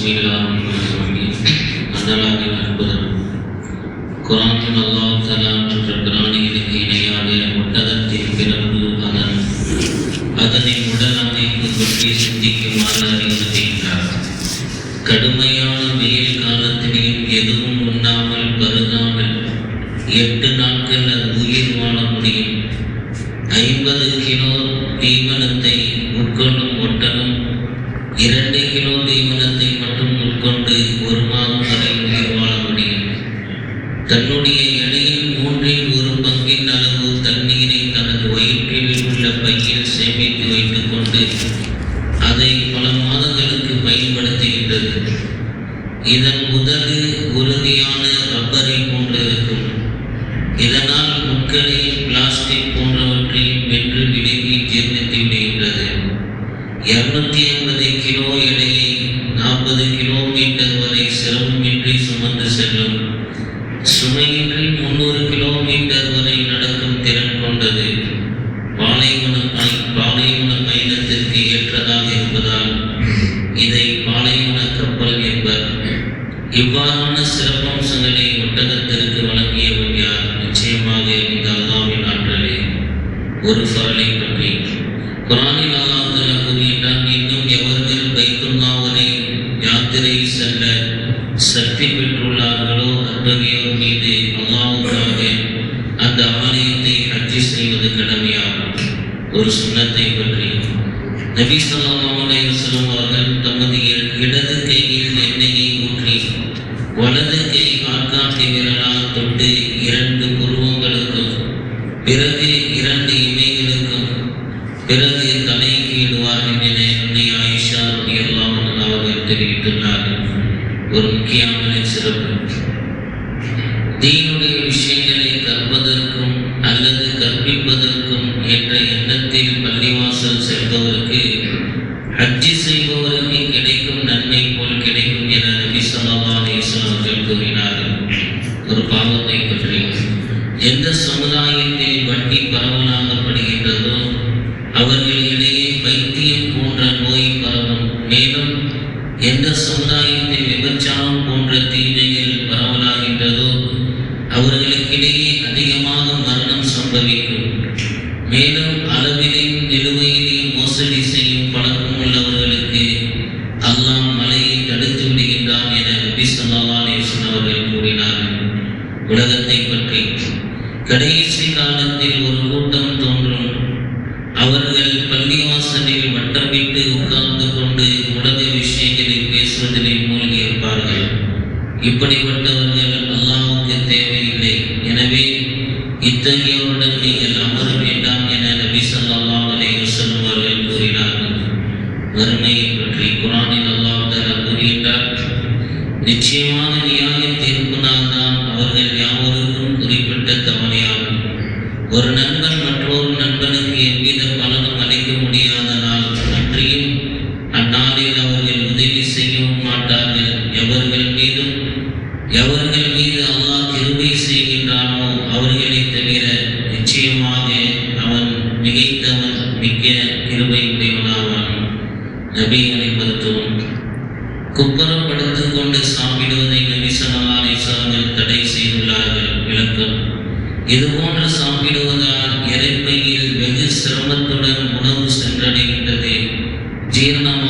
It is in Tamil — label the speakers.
Speaker 1: பிஸ்மில்லாஹிர்ரஹ்மானிர் அன்னலாகின் அற்புதம் அல்லாஹ் தலா பிராணிகளுக்கு இணையாக ஒட்டகத்தின் பிறப்பு அதன் அதனின் உடல் அமைப்பு பற்றி சிந்திக்குமாறு அறிவுறுத்துகின்றார் கடுமையான வெயில் காலத்திலேயும் எதுவும் உண்ணாமல் பருகாமல் எட்டு நாட்கள் அது உயிர் வாழ முடியும் ஐம்பது கிலோ தீவனத்தை உட்கொள்ளும் ஒட்டகம் இரண்டு கிலோ தீவனத்தை மட்டும் உட்கொண்டு ஒரு மாதம் வரை உயிர் வாழ முடியும் தன்னுடைய எடையில் மூன்றில் ஒரு பங்கின் அளவு தண்ணீரை தனது வயிற்றில் பையில் சேமித்து வைத்துக் கொண்டு அதை பல மாதங்களுக்கு பயன்படுத்துகின்றது. இதன் உதடு உறுதியான ரப்பரை போன்றிருக்கும். இதனால் முட்களை பிளாஸ்டிக் போன்றவற்றை வென்று விலகி ஜீர்ணித்து விடுகின்றது. இருநூத்தி ஐம்பது கிலோ எடையை நாற்பது கிலோமீட்டர் இவ்வாறான சிறப்பம்சங்களை ஒட்டகத்திற்கு வழங்கியவன் யார்? நிச்சயமாக இந்த அல்லாவின் ஆற்றலே. ஒரு ஃபரலை பற்றி. குரானில் அல்லாஹ் கூறியிட்டான் இன்னும் எவர்கள் பைத்துல்லாஹ்வை யாத்திரை செல்ல சக்தி பெற்றுள்ளார்களோ அத்தகையோர் மீது அல்லாவுக்காக அந்த ஆலயத்தை ஹஜ்ஜி செய்வது கடமையாகும். ஒரு சுன்னத்தை பற்றி. நபி ஸல்லல்லாஹு அவர்கள் தமது இடது கையில் எண்ணெயை ஊற்றி வலது கை ஆட்காட்டி விரலால் தொட்டு இரண்டு புருவங்களுக்கும் பிறகு இரண்டு இமைகளுக்கும் பிறகு தலைக்கு இடுவார்கள் என ஆயிஷா எல்லாம் அவர்கள் தெரிவித்துள்ளார்கள். ஒரு முக்கியமான சிறப்பு. தீனுடைய விஷயங்களை கற்பதற்கும் அல்லது கற்பிப்பதற்கும் என்ற நபி ஸல்லல்லாஹு அவர்கள் கூறினார்கள். ஒரு பாவத்தை பற்றி எந்த சமுதாயத்தில் வட்டி பரவலாகப்படுகின்றதோ அவர்களிடையே வைத்தியம் போன்ற நோய் பரவும் மேலும் எந்த சமுதாயத்தில் விபச்சாரம் போன்ற தீமைகள் பரவலாகின்றதோ அவர்களுக்கிடையே அதிகமாக மரணம் சம்பவிக்கும். மேலும் அளவிலையும் நிலுவையிலையும் மோசடி செய்ய நபி ஸல்லல்லாஹு அலைஹி கூறினார்கள். உலகத்தை பற்றி கடைசி காலத்தில் ஒரு கூட்டம் தோன்றும். அவர்கள் பள்ளிவாசலில் வட்டமிட்டு உட்கார்ந்து கொண்டு உலக விஷயங்களை பேசுவதிலே மூழ்கி இருப்பார்கள். இப்படிப்பட்டவர்கள் அல்லாவுக்கு தேவையில்லை. எனவே இத்தகையோருடன் நீங்கள் நிச்சயமான நியாய தீர்ப்பு நாள் தான் அவர்கள் யாவருக்கும் குறிப்பிட்ட தவணையாகும். ஒரு நண்பன் மற்றொரு நண்பனுக்கு எவ்வித பலனும் அளிக்க முடியாத நாள் அன்றியும் அந்நாளில் அவர்கள் உதவி செய்யவும் மாட்டார்கள். எவர்கள் மீதும் எவர்கள் மீது அல்லாஹ் கிருபை செய்கின்றானோ அவர்களை தவிர நிச்சயமாக அவன் மிகைத்தவன் மிக்க கிருபை உடையவனாவான். நபிகளை மருத்துவம் குப்புறப்படுத்திக் கொண்டு சாப்பிடுவதை நபி ஸல்லல்லாஹு தடை செய்துள்ளார்கள். விளக்கம். இதுபோன்று சாப்பிடுவதால் இறைப்பையில் வெகு சிரமத்துடன் உணவு சென்றடைகின்றது. ஜீரணம்